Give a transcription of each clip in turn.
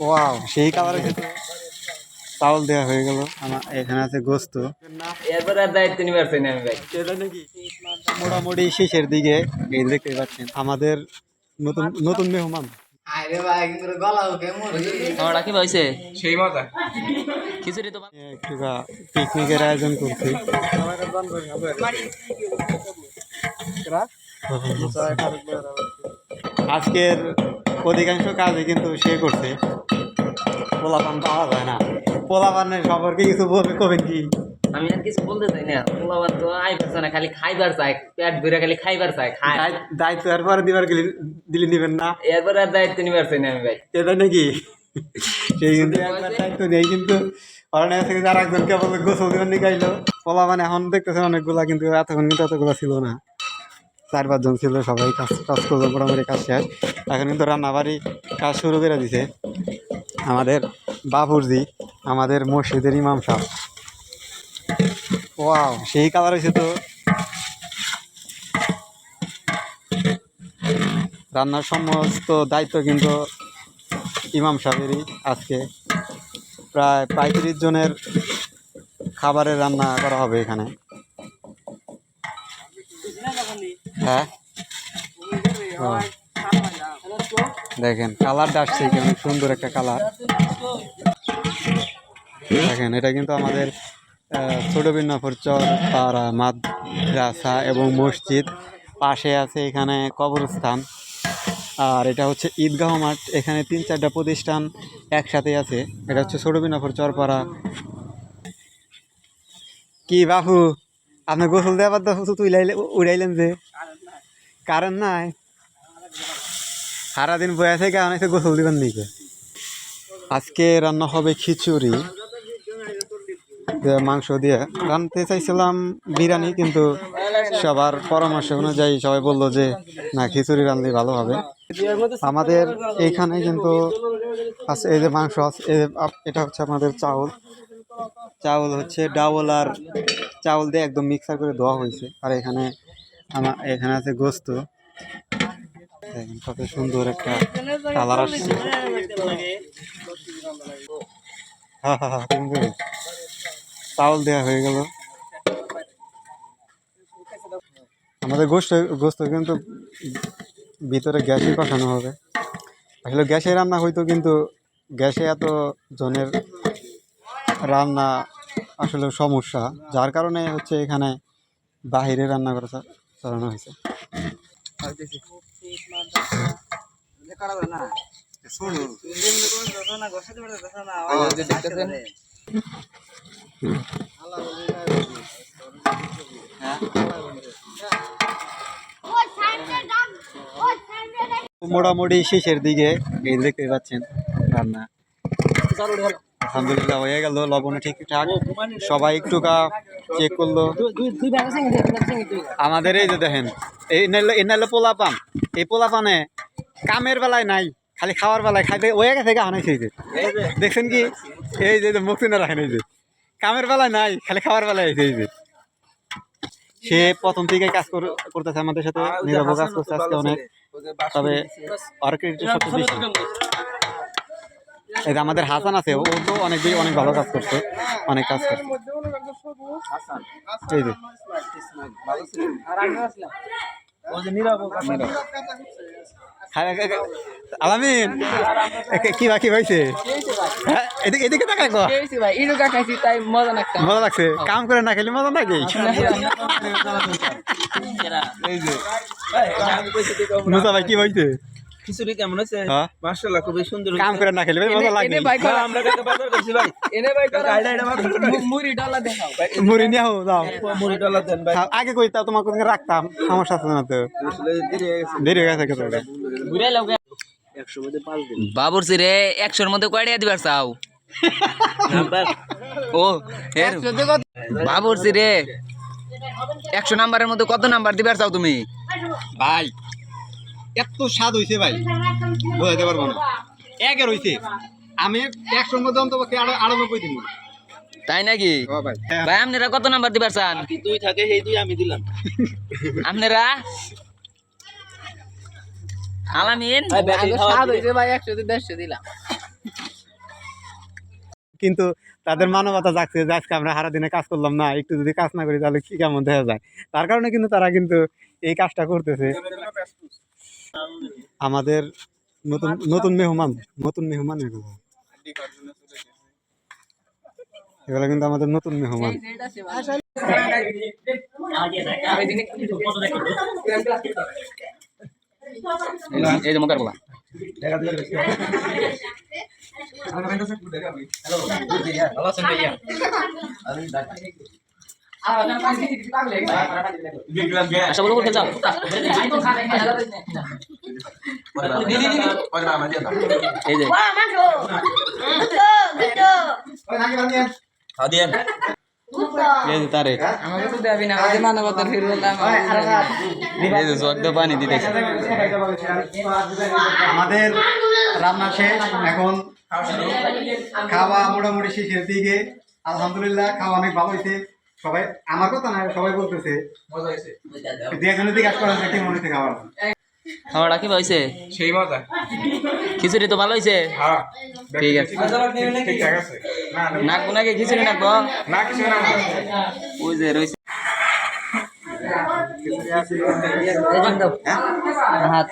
Wow সেই colour কিন্তু চাউল দেওয়া হয়ে গেল। আমার এখানে আছে গোস্ত। মোটামুটি শেষের দিকে এই দেখতে পাচ্ছেন আমাদের নতুন নতুন মেহমান। খাওয়াটা কি হয়েছে সেই মজা। খিচুড়ি তো একটু পিকনিকের আয়োজন করছি। আজকের অধিকাংশ কাজই কিন্তু সে করছে। পোলাপান পাওয়া যায় না। পোলাপানের সম্পর্কে কিছু বলবে কবেন কি? আমি আর কিছু বলতে চাই না। পোলাবার তো আই পারছে না খালি খাইবার চাই পেট ভরে খালি খাইবার চাই খায়। দায়িত্ব এরপরে দিবার গেলে দিলে নিবেন না? এরপরে আর দায়িত্ব নিবার চাই না আমি ভাই। এটা নাকি? সেই কিন্তু একবার দায়িত্ব নেই কিন্তু অরণ্য থেকে যারা একজনকে বলল গোসল দিবেন নিকাইলো পোলা মানে এখন দেখতেছেন অনেকগুলা কিন্তু এতক্ষণ কিন্তু এতগুলা ছিল না। চার পাঁচজন ছিল সবাই কাজ কাজ করল মোটামুটি কাজ শেষ। এখন কিন্তু রান্নাবাড়ি কাজ শুরু করে দিছে। আমাদের বাবুরজি আমাদের মসজিদের ইমাম সাহেব। ওয়াও। সেই কালার হয়েছে তো। রান্নার সমস্ত দায়িত্ব কিন্তু ইমাম সাহেবেরই। আজকে প্রায় পঁয়ত্রিশ জনের খাবারের রান্না করা হবে এখানে। দেখেন কালারটা আসছে কেমন সুন্দর একটা কালার দেখেন, এটা কিন্তু আমাদের ছোট বিন্নাপুর চর, পাড়া, মাদ্রাসা এবং মসজিদ। পাশে আছে এখানে কবরস্থান। আর এটা হচ্ছে ঈদগাহ মাঠ। এখানে তিন চারটা প্রতিষ্ঠান একসাথে আছে। এটা হচ্ছে ছোট বিনাপুর চরপাড়া কি বাহু, আপনি গোসল দেওয়ার তো তুইলাইলে উড়াইলেন যে। কারেন্ট নাই। সারাদিন বয়ে থেকে অনেকে গোসল দিবেন নাকি? আজকে রান্না হবে খিচুড়ি। মাংস দিয়ে। রানতে চাইছিলাম বিরিয়ানি, কিন্তু সবার পরামর্শ অনুযায়ী সবাই বলল যে, না, খিচুড়ি রানলে ভালো হবে। আমাদের এইখানে কিন্তু আছে, এই যে মাংস আছে এটা হচ্ছে আমাদের চাউল। চাউল হচ্ছে ডাউল আর চাউল দিয়ে একদম মিক্সার করে দেওয়া হয়েছে। আর এখানে আমার এখানে আছে গোস্ত। কত সুন্দর একটা কালার আসছে। হ্যাঁ হ্যাঁ চাউল দেওয়া হয়ে গেল। আমাদের গোস্ত গোস্ত কিন্তু ভিতরে গ্যাসে কষানো হবে। আসলে গ্যাসে রান্না হইতো কিন্তু গ্যাসে এত জনের রান্না আসলে সমস্যা। যার কারণে হচ্ছে এখানে বাহিরে রান্না করা চালানো হয়েছে। মোটামুটি শেষের দিকে এই দেখতে পাচ্ছেন রান্না। আলহামদুলিল্লাহ, হয়ে গেল লবণ ঠিকঠাক সবাই একটু কা চেক করল। আমাদের এই যে দেখেন, এই নাইলে এই নাইলে পোলা পান, এই পোলা পানে কামের বেলায় নাই, খালি খাওয়ার বেলায় খাইতে ওয়ে গেছে গা, হানাইছে যে। দেখছেন কি? এই যে মুখ চিনে রাখেন এই যে। কামের বেলায় নাই, খালি খাওয়ার বেলায় এই যে। সে প্রথম থেকে কাজ কর- করতেছে আমাদের সাথে, নীরব কাজ করছে আজকে অনেক। তবে অর্কিড সবচেয়ে বেশি। এই যে আমাদের হাসান আছে ও তো অনেক বেশি অনেক ভালো কাজ করছে অনেক কাজ করছে। এই যে। আলামিন কি বাকি হয়েছে? হ্যাঁ, এদিকে এদিকে তাকায় কো। মজা লাগছে। কাম করে না খেলে মজা নাকি? নুসা ভাই কি হয়েছে? খিচুড়ি কেমন হয়েছে? হ্যাঁ। মার্শাল্লাহ খুবই সুন্দর কাম করে না খেলে ভাই মজা লাগে ভাই আমরা বাজার করছি ভাই? এনে ভাই আইডা আইডা মুড়ি ডালা দেখাও মুড়ি নিয়ে হো যাও মুড়ি দেন ভাই। আগে কই তাও তোমাকে ওখানে রাখতাম সমস্যা আছে না তো। দেরি হয়ে গেছে। দেরি হয়ে গেছে কিছু ঘুরে লাও মধ্যে পাঁচ দিন। বাবুর সিরে একশোর মধ্যে কয়টা দিবার চাও? ও এর বাবুর সিরে একশো নাম্বারের মধ্যে কত নাম্বার দিবার চাও তুমি? ভাই এত স্বাদ হইছে ভাই। বোঝাতে পারব না। একের আমি একশোর মধ্যে অন্তত আরও দিন। তাই নাকি? ভাই ভাই আপনারা কত নাম্বার দিবার চান? দুই থাকে সেই দুই আমি দিলাম। আপনারা? আলামিন? কিন্তু তাদের মানবতা যাচ্ছে যে আজকে আমরা সারা দিনে কাজ করলাম না একটু যদি কাজ না করি তাহলে কি কেমন দেখা যায়? তার কারণে কিন্তু তারা কিন্তু এই কাজটা করতেছে। আমাদের নতুন নতুন মেহমান নতুন মেহমান এগুলো। এগুলো কিন্তু আমাদের নতুন মেহমান। এই যে মোকার বলা আচ্ছা বলো বলতে চাও এই যে এই তারে আমাকে তো দেবি না আমাদের মানবতার ফিরে বললাম এই যে জগ দিয়ে পানি দিতেছে। আমাদের রান্না শেষ। এখন খাওয়া মোটামুটি শেষের দিকে। আলহামদুলিল্লাহ খাওয়া অনেক ভালো হয়েছে। সবাই আমার কথা না সবাই বলতেছে। দিকে কি মনে খাবার খাওয়াটা কি হয়েছে? সেই মজা। খিচুড়ি তো ভালো হয়েছে? হ্যাঁ। ঠিক আছে। ঠিকঠাক আছে। না নাকবো নাকি খিচুড়ি নাকবো না কিছু না। ওই যে রয়েছে। হাত।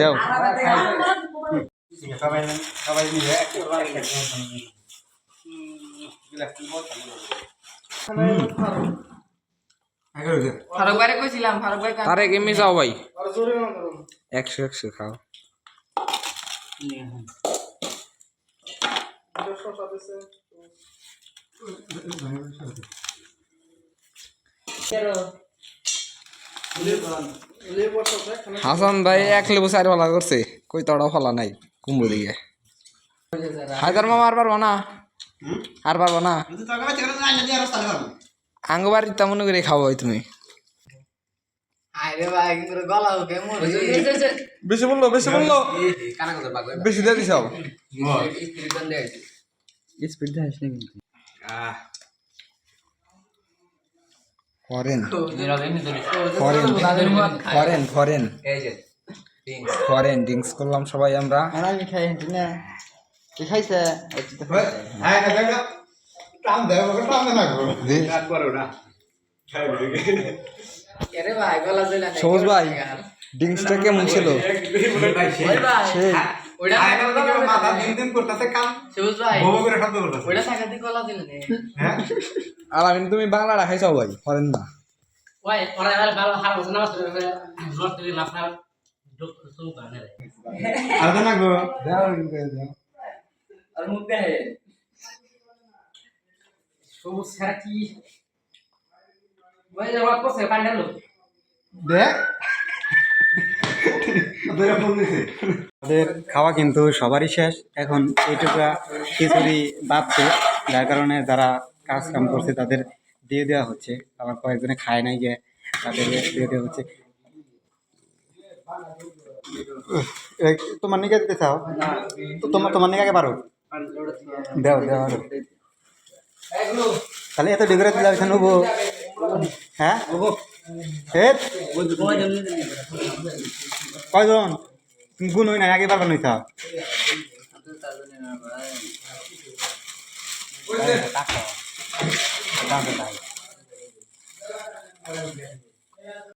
দাও। সবাই সবাই মিলে তারে কেমনি যাও ভাই খাও। হাসান ভাই এক লেবু চার পালা করছে। কই তড়া ফলা নাই কুম্ভ দিকে হায়দার মামা আর পারব না। আর পারব না। আঙ্গ বাড়ির তেমন করে খাব তুমি। আরে ভাই কিন্তু গলা ওকে মোর বেশি বলল বেশি বলল। বেশি দিয়ে দিছাও স্পিড দেখাস না কিন্তু foreign foreign foreign foreign foreign drinks করলাম সবাই আমরা আমি খাই হেঁটে না তুই খাইছে হ্যাঁ সবুজ ভাই ড্রিঙ্কসটা কেমন ছিল সেই ওইটা মাথা দিন দিন করতেছে কাম সবুজ ভাই। বউ করে শব্দ করতেছে। ওইটা সাকাতি গলা দিল নে। হ্যাঁ? আর আমি কিন্তু তুমি বাংলা রাখাইছাও ভাই ফরেন না। ভালো হার বসে জোর আর গো। আর মুখ সবুজ কি? করছে পান্ডালো দেখ। আমাদের খাওয়া কিন্তু সবারই শেষ। এখন এইটুকু খিচুড়ি বাঁচছে যার কারণে যারা কাজ কাম করছে তাদের দিয়ে দেওয়া হচ্ছে। আবার কয়েকজনে খায় নাই গিয়ে তাদের দিয়ে দেওয়া হচ্ছে। তোমার নিকে দিতে চাও? তো তোমার তোমার নিকে পারো দেও দেও, আরও। তাহলে এত ডিগ্রি দিলে হ্যাঁ? কয়জন? গুণ হয় নাই আগে পারবেন হইতা